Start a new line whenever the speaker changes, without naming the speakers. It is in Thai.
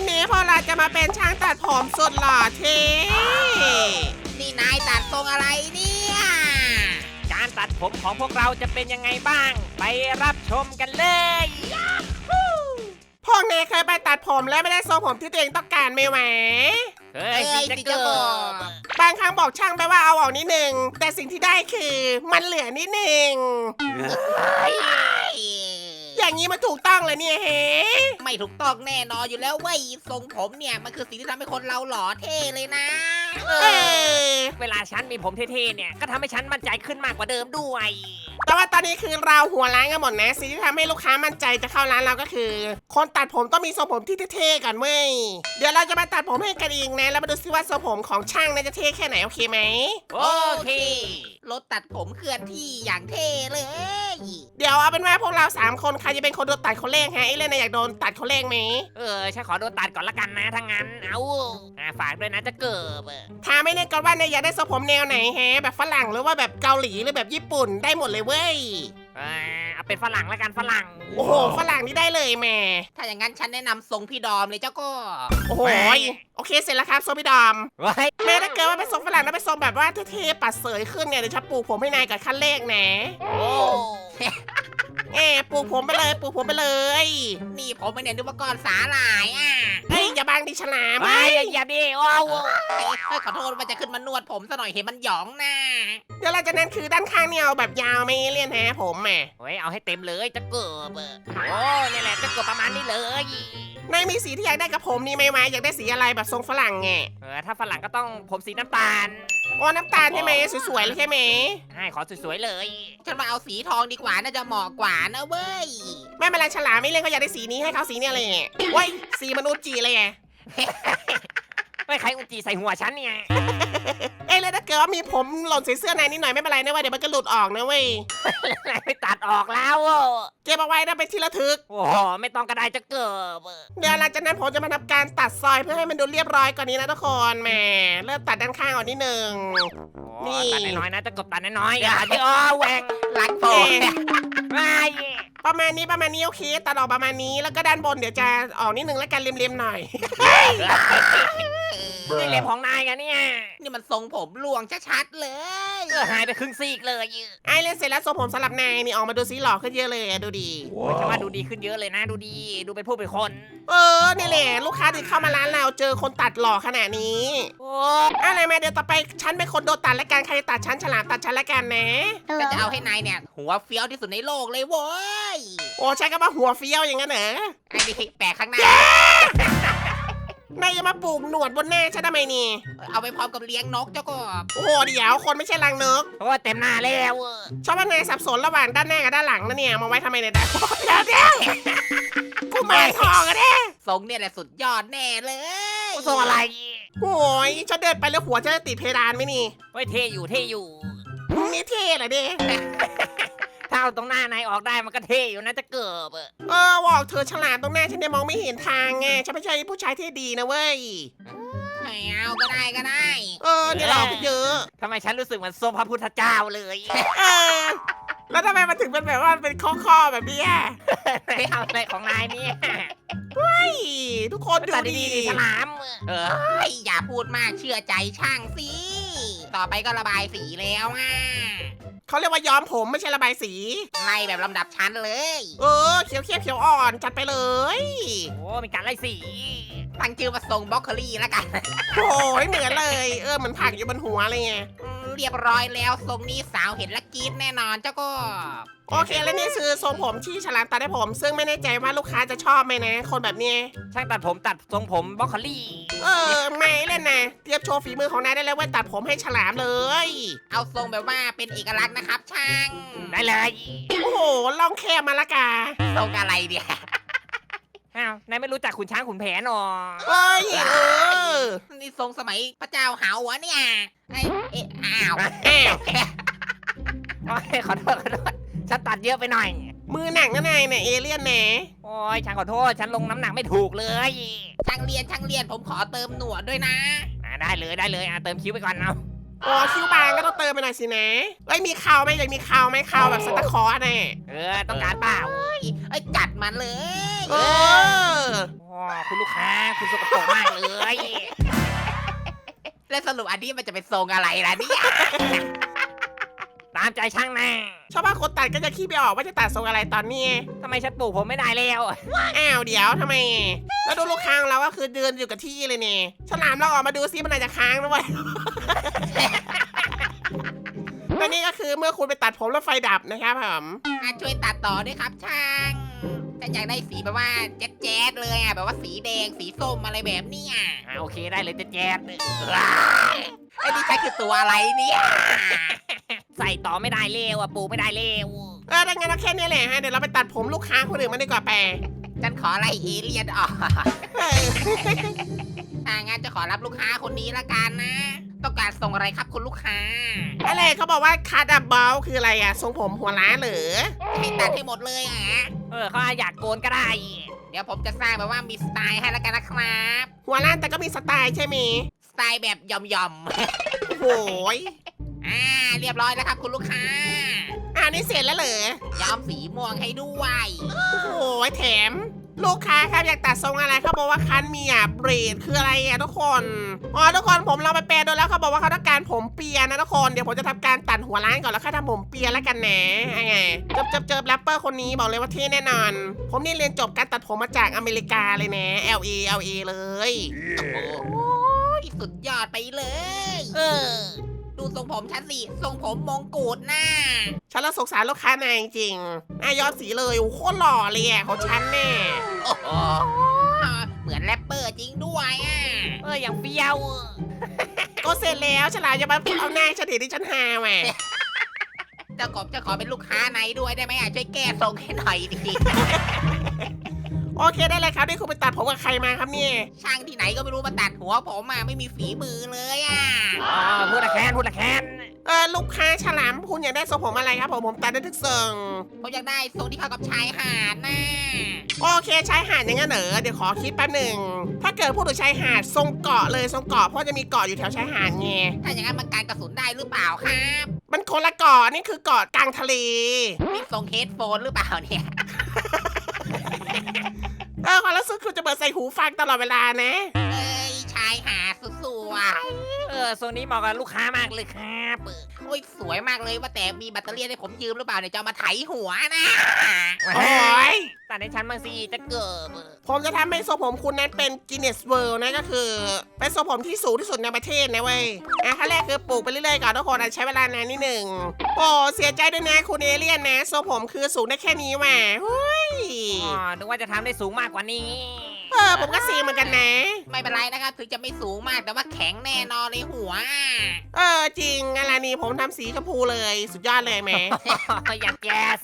มนี้พวกเราจะมาเป็นช่างตัดผมสุดหล่อเท่
นี่นายตัดทรงอะไรเนี่ย
การตัดผมของพวกเราจะเป็นยังไงบ้าง ไปรับชมกันเลย
พวกนายเคยไปตัดผมแล้วไม่ได้ทรงผมที่ตัวเองต้องการไหมวะ
เฮ้ย
เอ้ย
จะ
สิ
เกิ
จะบอก
ด
บางครั้งบอกช่างไปว่าเอาออกนิดนึงแต่สิ่งที่ได้คือมันเหลือนิดนึงอย่างนี้มันถูกต้องเลยเนี่ยเฮ้
ไม่ถูกต้องแน่นอนอยู่แล้วเว้ยทรงผมเนี่ยมันคือสิ่งที่ทำให้คนเราหล่อเท่เลยนะ
เออ
เวลาฉันมีผมเท่ๆเนี่ย ก็ทำให้ฉันมั่นใจขึ้นมากกว่าเดิมด้วย
แต่ว่าตอนนี้คือเราหัวร้านกันหมดนะสิ่งที่ทำให้ลูกค้ามั่นใจจะเข้าร้านเราก็คือ คนตัดผมต้องมีทรงผมที่เท่ๆก่อนเว้ยเดี๋ยวเราจะมาตัดผมให้กันเองนะแล้วมาดูซิว่าทรงผมของช่างเน่าจะเท่แค่ไหนโอเคไหม
โอเค
รถตัดผมเคลื่อนที่อย่างเท่เลย
เดี๋ยวเอาเป็นว่าพวกเราสามคนใครจะเป็นคนโดนตัดคนแรกฮะไอ้เล่นนะอยากโดนตัดคนแรกไหม
เออฉันขอโดนตัดก่อนละกันนะถ้างั้นเอาอ่าฝากด้วยนะจะเกิด
ถามไม่เล่นก่อนว่าเนี่ยอยากได้ทรงผมแนวไหนฮะแบบฝรั่งหรือว่าแบบเกาหลีหรือแบบญี่ปุ่นได้หมดเลยเว้ย
อ่าเอาเป็นฝรั่งละกันฝรั่ง
โอ้โหฝรั่งนี่ได้เลยแหม่
ถ้าอย่างนั้นฉันแนะนำทรงพี่ดอมเลยเจ้าก็
โอ้โหโอเคเสร็จแล้วครับโซพี่ดอม
ไว้
แม่ถ้าเกิดว่าเป็นทรงฝรั่งแล้วเป็นทรงแบบว่าเท่ๆปัดเสยขึ้นเนี่ยเดี๋ยวฉันปลูกผมให้นายกับขั้นเลขนะ
โอ้
เอ้ปลูกผมไปเลยปลูกผมไปเลย
นี่ผมเป็นเนี่ยนึกว่าก้อนสาหร่ายอะ
เฮ้ยอย่าบังดิฉลาม
ไม่
เฮ้ย
อย่าดิโอ้โห
เฮ้ยเฮ้ยขอโทษมันจะขึ้นมานวดผมซะหน่อยเห็นมันหยองหน้า
เดี๋ยวเราจะนั้นคือด้านข้างเนี่ยเอาแบบยาวไม่เลี่ยนแฮะผมแหม่
เฮ้ยเอาให้เต็มเลยจะเกิดโอ้เนี่ยแหละจะเกิดประมาณนี้เลย
นายมีสีที่อยากได้กับผมนี่ไหมวะอยากได้สีอะไรแบบทรงฝรั่งไง
เออถ้าฝรั่งก็ต้องผมสีน้ำตาล
โอ้น้ำตาลใช่ไหมสวยๆเลยใช่ไหม
ให้ขอสวยๆเลย
ฉันมาเอาสีทองดีกว่าน่าจะเหมาะกว่านะเว้ย
ไม่เป็นไรฉลามไม่เล่นเขาอยากได้สีนี้ให้เขาสีเนี่ยเลยเว้ยสีมนุษย์จีเลยไง
ไม่ใครอุจจีใส่หัวฉันเนี่ย
เอ้ยแล้วถ้าเกิดว่ามีผมหล่นใส่เสื้อนายนิดหน่อยไม่เป็นไรนะเว้ยเดี๋ยวมันก็หลุดออกนะเว้ย
ไม่ตัดออกแล้วโอ้
เก็บเอาไว้นะเป็นที่ระทึก
โหไม่ต้องก็ได้จะเกิด
เดี๋ยวหลังจากนั้นผมจะมาทำการตัดซอยเพื่อให้มันดูเรียบร้อยกว่านี้นะทุกคนแหมเริ่มตัดด้านข้างก่อนนิดหนึ่งนี่
ตัดน้อยๆนะจะกดตัดน้อยๆอย่าที่อ้อแหวง
หลังผ
เอ๊
มะ
ไม่
ประมาณนี้ประมาณนี้โอเคตัดออกประมาณนี้แล้วก็ด้านบนเดี๋ยวจะออกนิดนึงแล้วกันเลียมๆหน่อย
นี่เล็บของนายกันเนี่ย
นี่มันทรงผมลวงชัดๆเลย
เออหายไปครึ่งซีกเลย
ไอเล่นเสร็จแล้วทรงผมสลับนายนี่ออกมาดูสีหล่อขึ้นเยอะเลยอะดูดี
โอ้ยฉันว่าดูดีขึ้นเยอะเลยนะ ดูดี ดูเป็นผู้เป็นคน
เออนี่แหละลูกค้าที่เข้ามาร้านเราเจอคนตัดหล่อขนาดนี้
โอ้
อะไรมาเดี๋ยวต่อไปฉันเป็นคนโดนตัดแล้วกันใครจะตัดฉันฉลามตัดฉันแล้วกันนะ
ก็จะเอาให้นายเนี่ย หัวเฟี้ยวที่สุดในโลกเลยเว้ย
โอ้ใช้ก็ว่าหัวเฟี้ยวอย่างนั้นเหรอ
ไอ้นี่แปะข้างหน้า
นายจะมาปลูกหนวดบนหน้าฉันทำไมนี่
เอาไปพร้อมกับเลี้ยงนกเจ้าก็
โอ้โหเดี๋ยวคนไม่ใช่รังนก
โอ้เต็มหน้าแล้ว
ชอบว่านายสับสนระหว่างด้านหน้ากับด้านหลังนะเนี่ยมาไว้ทำไมเนี่ยได้เดี๋ยวเดี๋ยวกูมาทองกันแน่
ทรงเนี่ยแหละสุดยอดแน่เลย
ส่งอะไร
โอ้ยฉันเดินไปแล้วหัวฉันจะติดเพดานไหมนี่
เฮ้ยเท่อยู่เท่อยู่
นี่เท่เหรอเด้
ถ้าเอาตรงหน้านายออกได้มันก็เท่อยู่นะจะเกิด
เออบอกเธอฉลาดตรงหน้าฉันเนี่ยมองไม่เห็นทางไงฉันไม่ใช่ผู้ชายที่ดีนะเว้ย
ไม่เอาก็ได้ก็ได้
เออเนี่ยหลอกเยอะ
ทำไมฉันรู้สึกเหมือนทรงพระพุทธเจ้าเลย
เออ แล้วทำไมมันถึงเป็นแบบว่าเป็นข้อๆแบบเนี้ย
ไม่เอาอะไรของนายเนี่ย
เฮ้ยทุกคนดู
ตัด
ดี
ดีๆฉลาม
เอ้ยอย่าพูดมากเชื่อใจช่างสิ ต่อไปก็ระบายสีแล้วอะ
เขาเรียกว่าย้อมผมไม่ใช่ระบายสี
ไล่แบบลำดับชั้นเลย
เออเขียวเขียวเขียวอ่อนจัดไปเลย
โอ้มีการไล่สี
ตั้งชื่อว่าทรงบล็อกโคลี่แล้วกัน
โอ้ยเหมือนเลย เออเหมือนผักอยู่บนหัวเลยไง
อืมเรียบร้อยแล้วทรงนี้สาวเห็นและกรีดแน่นอนเจ้าก็
โอเคแล้วนี่คือทรงผมที่ฉลามตัดให้ผม ซึ่งไม่แน่ใจว่าลูกค้าจะชอบไหมนะ คนแบบเนี้ย
ช่างตัดผมตัดทรงผมบล็อกโคลี่
เออไม่เล่นนะเทียบโชว์ฝีมือของนายได้แล้วเว่าตัดผมให้ฉลามเลย
เอาทรงแบบว่าเป็นเอกลักษณ์นะครับ ช่าง
ได้เลย
โอ้โหลองแค่มาละกา
ทรงอะไรเนี่ย
อ้าวนายไม่รู้จักขุนช้างขุนแผนหรอ
เอ้ยเออ
นี่ทรงสมัยพระเจ้าเหาวะเนี่ยไอ้เอ๊ะอ้าว
แอบ
โอ้ยขอโทษขอโทษ ฉันตัดเยอะไปหน่อย
มือหนักนะนายเนี่ยเอเลี่ยนแหน
โอ้ยฉันขอโทษ ฉันลงน้ำหนักไม่ถูกเลย
ช่างเรียนช่างเรียนผมขอเติมหนวดด้วยนะ
อ่าได้เลยได้เลยอะเติมคิ้วไปก่อนเอา
โอ้คิ้วบางก็ต้องเติมไปหน่อยสินะเอ้ยมีเข่าไหมอยากมีเข่าไหมเข่าแบบสตาร์คอร์น่ะ
เออต้องการเปล่า
เอ้ยจัดมันเลย
เออ
โอ้อ๋อคุณลูกค้าคุณสกปรกมากเลย
แล้วสรุปอันนี้มันจะเป็นทรงอะไรล่ะเนี่ย
ตามใจช่างแน่
ชาวบ้านคนตัดก็จะคิดไม่ออกว่าจะตัดทรงอะไรตอนนี้
ทำไมฉันปลูกผมไม่ได้แล้ว
อ้าวเดี๋ยวทำไม แล้วดูลูกค้างเราก็คือเดินอยู่กับที่เลยเนี่ยฉลามเราออกมาดูซิมันอาจจะค้างด้วย และนี่ก็คือเมื่อคุณไปตัดผมแล้วไฟดับนะครับผม
อะช่วยตัดต่อด้วยครับช่างฉันอยากได้สีแบบว่าแจ๊ดแจ๊ดๆเลยอะแบบว่าสีแดงสีส้มอะไรแบบเนี้ย
อ่าโอเคได้เลยจะแจ๊ด
ไอ้นี่ใช่คือตัวอะไรเนี่ย
ใส่ต่อไม่ได้เร็วอะปลูกไม่ได้เร็ว
เออดังนั้นเราแค่นี้แหละฮะ เดี๋ยวเราไปตัดผมลูกค้าคนอื่นมาดีกว่าแปร
ฉันขอไล่เอเลียนออก
เออ
ถ้างั้นจะขอรับลูกค้าคนนี้ละกันนะ ต้องการส่งอะไรครับคุณลูกค้า
อะไรเขาบอกว่าคัตอัพบอลคืออะไรอะทรงผมหัวล้านเหรือ
จะให้ตัดให้หมดเลยอะ
เออเขาอยากโกนก็ได้
เดี๋ยวผมจะสร้างแบบว่ามีสไตล์ให้ละกันนะครับ
หัวล้านแต่ก็มีสไตล์ใช่ไหม
สไตล์แบบหย่อม
โอ้โหย
ๆอ่าเรียบร้อยแล้วครับคุณลูกค้า
อ่านี่เสร็จแล้วเหรอ
ย้อมสีม่วงให้ด้วย
โอ้โหแถม ลูกค้าครับอยากตัดทรงอะไรเขาบอกว่าคันมีอะเบรดคืออะไรอะทุกคน อ๋อทุกคนผมเราไปแปลดูแล้วเขาบอกว่าเขาต้องการผมเปียนะทุกคน เดี๋ยวผมจะทำการตัดหัวล้านก่อนแล้วค่อยทำผมเปียแล้วกันนะไงเจิบเจิบเจิบแรปเปอร์คนนี้บอกเลยว่าเท่แน่นอน ผมนี่เรียนจบการตัดผมมาจากอเมริกาเลยนะ LA LA เลย
โอ้โหสุดยอดไปเลย
เออ
ดูทรงผมฉันสิทรงผมมงกุฎน่ะ
ฉันละสงสารลูกค้านายจริงๆอะย้อนสีเลยโอ้โหโคตรหล่อเลยอะของฉันแน่
โอ้โหเหมือนแรปเปอร์จริงด้วยอะ
เอออย่างเฟี้ยว
ก็เสร็จแล้วฉลามจะมาเอาหน้าฉันเห็นที่ฉันหาแหม
เจ้ากบจะขอเป็นลูกค้าในด้วยได้ไหมอะช่วยแก้ทรงให้หน่อยดิ
โอเคได้เลยครับนี่คุณไปตัดผมกับใครมาครับเนี่ย
ช่างที่ไหนก็ไม่รู้มาตัดหัวผมอะไม่มีฝีมือเลยอะ
อ๋อพูดละแคนพูดละแคน
เออลูกค้าฉลามคุณอยากได้ทรงผมอะไรครับผมผมตัดได้ทุกทรง
ผมอยากได้ทรงที่เข้ากับชายหาดน่ะ
โอเคชายหาดอย่างนั้นเหรอเดี๋ยวขอคิดแป๊บหนึ่งถ้าเกิดพูดถึงชายหาดทรงเกาะเลยทรงเกาะเพราะจะมีเกาะอยู่แถวชายหาดไง
ถ้าอย่างนั้นมันการกระสุนได้หรือเปล่าครับ
มันคนละเกาะนี่คือเกาะกลางทะเล
นี่ทรงเฮดโฟนหรือเปล่าเนี่ย
เออความรู้สึกคือจะเปิดใส่หูฟังตลอดเวลานะ
เอ้ยชายหาดสวย
เออโซนนี้เหมาะกับลูกค้ามากเลยครับ
ๆโอ้ยสวยมากเลยว่าแต่มีแบตเตอรี่ให้ผมยืมหรือเปล่าเนี่ยจะเอามาไถหัวนะ
โอ้ย
ตัดในชั้นบางสีจะเกิบ
ผมจะทำให้ทรงผมคุณนั้นเป็นกินเนสเวิลด์นะก็คือ เป็นทรงผมที่สูงที่สุดในประเทศนะเว้ยอะขั้นแรกคือปลูกไปเรื่อยๆก่อนทุกคนอาจใช้เวลานานนิดหนึ่งโอ้เสียใจด้วยนะคุณเอเลี่ยนนะทรงผมคือสูงได้แค่นี้ว่ะเฮ้ย
อ๋อนึกว่าจะทำได้สูงมากกว่านี้
เออผมก็เสียเหมือนกันนะ
ไม่เป็นไรนะครับถึงจะไม่สูงมากแต่ว่าแข็งแน่นอนเลยหัว
เออจริงอะไรนี่ผมทำสีชมพูเลย สุดยอดเลยแหม
อย่างแจ๊ส